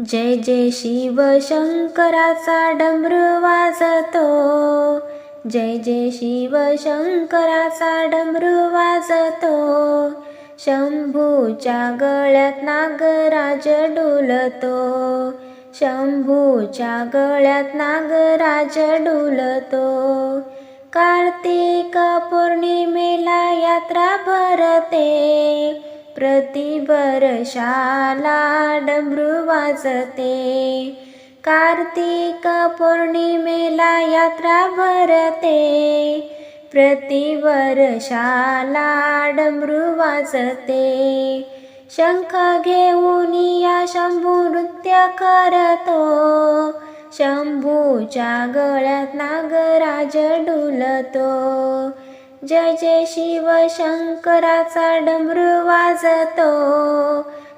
जय जय शिव शंकराचा डमरू वाजतो. जय जय शिव शंकराचा डमरू वाजतो. शंभूच्या गळ्यात नागराज डुलतो. शंभूच्या गळ्यात नागराज डुलतो. कार्तिक पौर्णिमेला यात्रा भरते. प्रतिवर्षाला डमरू वाजते. कार्तिक पौर्णिमेला यात्रा भरते. प्रतिवर्षाला डमरू वाजते. शंख घेऊन या शंभू नृत्य करतो. शंभूच्या गळ्यात नागराज डुलतो. जय जय शिव शंकराचा डमरू वाजतो.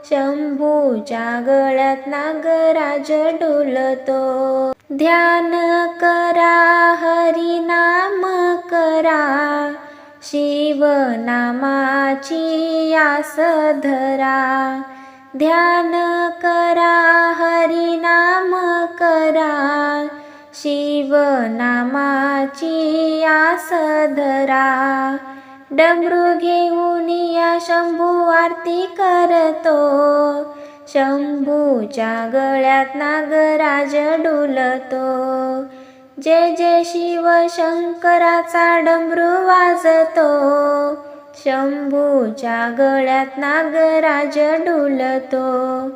शंभूच्या गळ्यात नागराज डुलतो. ध्यान करा हरिनाम करा. शिवनामाची आस धरा. ध्यान करा हरिनाम करा. शिवनामाची आस धरा. डमरू घेऊन या शंभू आरती करतो. शंभूच्या गळ्यात नागराज डुलतो. जय जय शिव शंकराचा डमरू वाजतो. शंभूच्या गळ्यात नागराज डुलतो.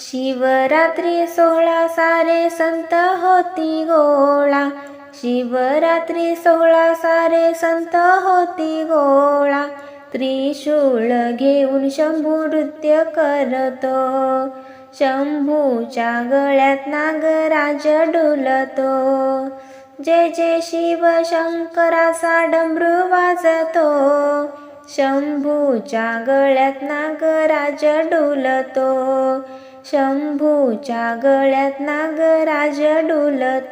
शिवरात्री सोहळा सारे संत होती गोळा. शिवरात्री सोहळा सारे संत होती गोळा. त्रिशूळ घेऊन शंभू नृत्य करतो. शंभूच्या गळ्यात नागराज डुलतो. जय जय शिव शंकराचा डमरू वाजतो. शंभूच्या गळ्यात नागराज डुलतो. शंभूच्या गळ्यात नागराज डुलत